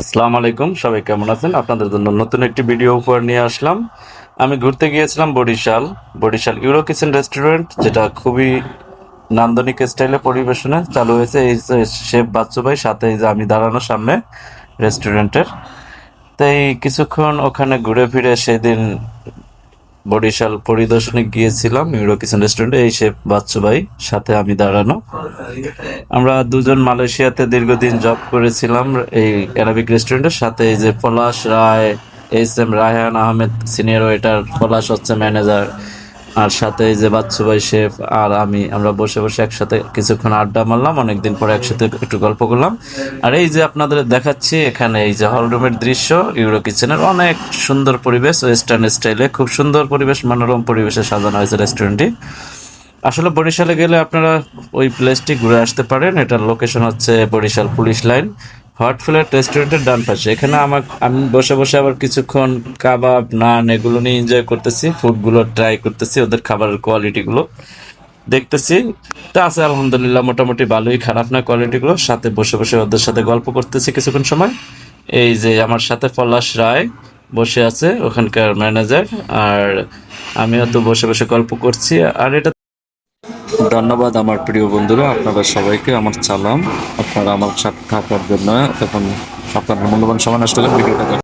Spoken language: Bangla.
আসসালামু আলাইকুম, সবাই কেমন আছেন? আপনাদের জন্য নতুন একটি ভিডিও উপহার নিয়ে আসলাম। আমি ঘুরতে গিয়েছিলাম Barishal. Barishal euro kitchen restaurant যেটা খুবই নান্দনিক স্টাইলে পরিবেশনে চালু হয়েছে। এই শেফ বাচ্চু ভাই, সাথে এই যে আমি দাঁড়ানো সামনে রেস্টুরেন্টের তাই কিছুক্ষণ ওখানে ঘুরে ফিরে সেদিন বরিশাল পরিদর্শনে গিয়েছিলাম ইউরো কিচেন রেস্টুরেন্টে, এই শেফ বাচ্চু ভাই সাথে আমি দাঁড়ানো। আমরা দুজন মালয়েশিয়াতে দীর্ঘদিন জব করেছিলাম এই অ্যারাবিক রেস্টুরেন্টের সাথে এই যে Palash Roy S M Raihan Ahmed, senior waiter, Palash হচ্ছে ম্যানেজার। আর সাথে এই যে বাচ্চু ভাই শেফ আর আমি, আমরা বসে বসে একসাথে কিছুক্ষণ আড্ডা মারলাম, অনেকদিন পরে একসাথে একটু গল্প করলাম। আর এই যে আপনাদের দেখাচ্ছি এখানে এই যে হলরুমের দৃশ্য ইউরো কিচেনের অনেক সুন্দর পরিবেশ ওয়েস্টার্ন স্টাইলে খুব সুন্দর পরিবেশ, মনোরম পরিবেশে সাজানো হয়েছে রেস্টুরেন্টটি আসলে বরিশালে গেলে আপনারা ওই প্লেসটি ঘুরে আসতে পারেন, এটার লোকেশন হচ্ছে Barishal police line. Hot flat রেস্টুরেন্টের ডান পাশে। এখানে আমার, আমি বসে বসে আবার কিছুক্ষণ কাবাব, নান এগুলো নিয়ে এনজয় করতেছি ফুডগুলো ট্রাই করতেছি, ওদের খাবারের কোয়ালিটিগুলো দেখতেছি। তা আছে, আলহামদুলিল্লাহ, মোটামুটি ভালোই, খারাপ না কোয়ালিটিগুলো সাথে বসে বসে ওদের সাথে গল্প করতেছি কিছুক্ষণ সময়। এই যে আমার সাথে পলাশ রায় বসে আছে, ওখানকার ম্যানেজার আর আমিও তো বসে বসে গল্প করছি। আর এটা ধন্যবাদ আমার প্রিয় বন্ধুরা, আপনারা সবাইকে আমার চালাম আপনারা আমার সাথে থাকার জন্য এখন আপনার মূল্যবান সময় নষ্ট করে ভিডিওটা